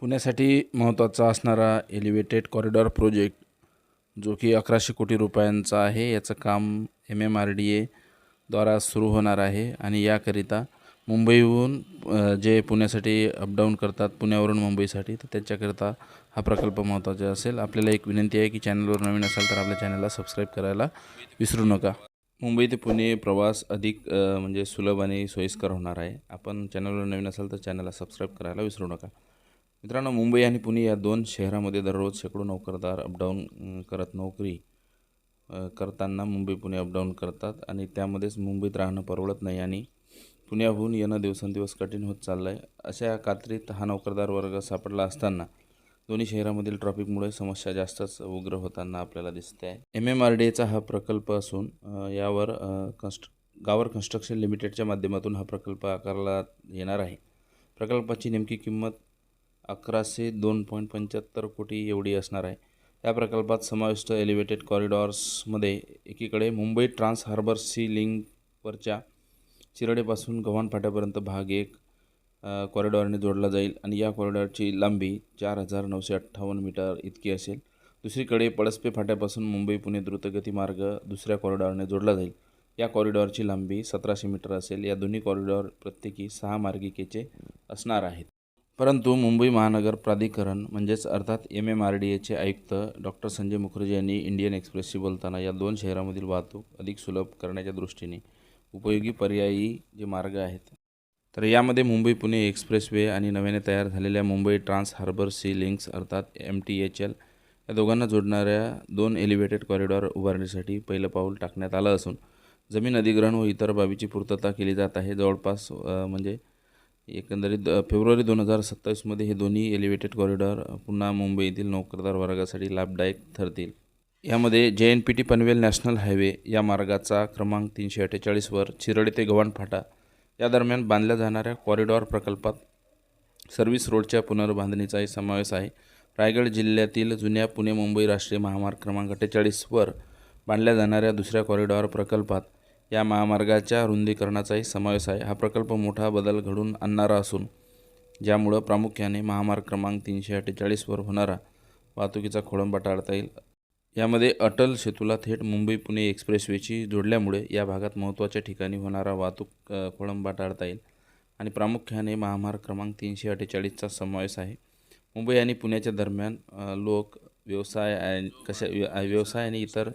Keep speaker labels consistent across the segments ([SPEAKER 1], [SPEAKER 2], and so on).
[SPEAKER 1] पुण्यासाठी महत्त्वाचा असणारा एलिव्हेटेड कॉरिडॉर प्रोजेक्ट जो की अकराशे कोटी रुपयांचा आहे. याचं काम एम एम आर डी एद्वारा सुरू होणार आहे. आणि याकरिता मुंबईहून जे पुण्यासाठी अपडाऊन करतात पुण्यावरून मुंबईसाठी तर त्यांच्याकरिता हा प्रकल्प महत्त्वाचा असेल. आपल्याला एक विनंती आहे की चॅनलवर नवीन असाल तर आपल्या चॅनलला सबस्क्राईब करायला विसरू नका. मुंबई ते पुणे प्रवास अधिक म्हणजे सुलभ आणि सोयीस्कर होणार आहे. आपण चॅनलवर नवीन असाल तर चॅनलला सबस्क्राईब करायला विसरू नका. मित्रांनो मुंबई आणि पुणे या दोन शहरामध्ये दररोज शेकडो नोकरदार अपडाऊन करत नोकरी करताना मुंबई पुणे अपडाऊन करतात आणि त्यामध्येच मुंबईत राहणं परवडत नाही आणि पुण्याहून येणं दिवसेंदिवस कठीण होत चाललं आहे अशा कात्रीत हा नोकरदार वर्ग सापडला असताना दोन्ही शहरामधील ट्रॉफिकमुळे समस्या जास्तच उग्र होताना आपल्याला दिसते आहे एम एम आर डी एचा हा प्रकल्प असून यावर कन्स्ट गावर कन्स्ट्रक्शन लिमिटेडच्या माध्यमातून हा प्रकल्प आकारला येणार आहे. प्रकल्पाची नेमकी किंमत अकराशे दोन पॉईंट पंच्याहत्तर कोटी एवढी असणार आहे. या प्रकल्पात समाविष्ट एलिव्हेटेड कॉरिडॉर्समध्ये एकीकडे मुंबई ट्रान्स हार्बर सी लिंकवरच्या चिरडेपासून गव्हाण फाट्यापर्यंत भाग एक कॉरिडॉरने जोडला जाईल आणि या कॉरिडॉरची लांबी चार हजार नऊशे अठ्ठावन्न मीटर इतकी असेल. दुसरीकडे पळसपे फाट्यापासून मुंबई पुणे द्रुतगती मार्ग दुसऱ्या कॉरिडॉरने जोडला जाईल. या कॉरिडॉरची लांबी सतराशे मीटर असेल. या दोन्ही कॉरिडॉर प्रत्येकी सहा मार्गिकेचे असणार आहेत. परंतु मुंबई महानगर प्राधिकरण म्हणजेच अर्थात एम एम आर डी एचे आयुक्त डॉक्टर संजय मुखर्जी यांनी इंडियन एक्सप्रेसशी बोलताना या दोन शहरामधील वाहतूक अधिक सुलभ करण्याच्या दृष्टीने उपयोगी पर्यायी जे मार्ग आहेत. तर यामध्ये मुंबई पुणे एक्सप्रेसवे आणि नव्याने तयार झालेल्या Mumbai trans harbour sea links अर्थात एम टी एच एल या दोघांना जोडणाऱ्या दोन एलिव्हेटेड कॉरिडॉर उभारण्यासाठी पहिलं पाऊल टाकण्यात आलं असून जमीन अधिग्रहण व इतर बाबीची पूर्तता केली जात आहे. जवळपास म्हणजे एकंदरीत फेब्रुवारी दोन हजार सत्तावीसमध्ये हे दोन्ही एलिव्हेटेड कॉरिडॉर पुन्हा मुंबईतील नोकरदार वर्गासाठी लाभदायक ठरतील. यामध्ये J N P T Panvel national highway या मार्गाचा क्रमांक तीनशे अठ्ठेचाळीसवर चिरडे ते गव्हाण फाटा या दरम्यान बांधल्या जाणाऱ्या कॉरिडॉर प्रकल्पात सर्व्हिस रोडच्या पुनर्बांधणीचाही समावेश आहे. रायगड जिल्ह्यातील जुन्या पुणे मुंबई राष्ट्रीय महामार्ग क्रमांक अठ्ठेचाळीसवर बांधल्या जाणाऱ्या दुसऱ्या कॉरिडॉर प्रकल्पात या महामार्गाच्या रुंदीकरणाचाही समावेश आहे. हा प्रकल्प मोठा बदल घडून आणणारा असून ज्यामुळं प्रामुख्याने महामार्ग क्रमांक तीनशे अठ्ठेचाळीसवर होणारा वाहतुकीचा खोळंबा टाळता येईल. यामध्ये अटल सेतूला थेट मुंबई पुणे एक्सप्रेसवेची जोडल्यामुळे या भागात महत्त्वाच्या ठिकाणी होणारा वाहतूक खोळंबा टाळता येईल आणि प्रामुख्याने महामार्ग क्रमांक तीनशे अठ्ठेचाळीसचा समावेश आहे. मुंबई आणि पुण्याच्या दरम्यान लोक व्यवसाय आणि कशा व्यवसाय आणि इतर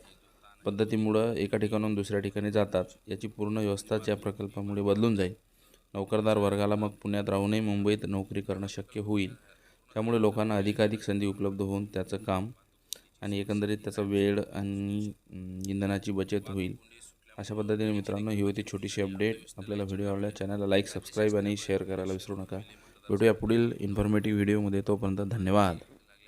[SPEAKER 1] पद्धतीमुळं एका ठिकाणाहून दुसऱ्या ठिकाणी जातात. याची पूर्ण व्यवस्थाच या प्रकल्पामुळे बदलून जाईल. नोकरदार वर्गाला मग पुण्यात राहूनही मुंबईत नोकरी करणं शक्य होईल. त्यामुळे लोकांना अधिकाधिक संधी उपलब्ध होऊन त्याचं काम आणि एकंदरीत त्याचा वेळ आणि इंधनाची बचत होईल. अशा पद्धतीने मित्रांनो ही होती छोटीशी अपडेट. आपल्याला व्हिडिओ आवडला चॅनलला लाईक सबस्क्राईब आणि शेअर करायला विसरू नका. भेटूया पुढील इन्फॉर्मेटिव्ह व्हिडिओमध्ये तोपर्यंत धन्यवाद.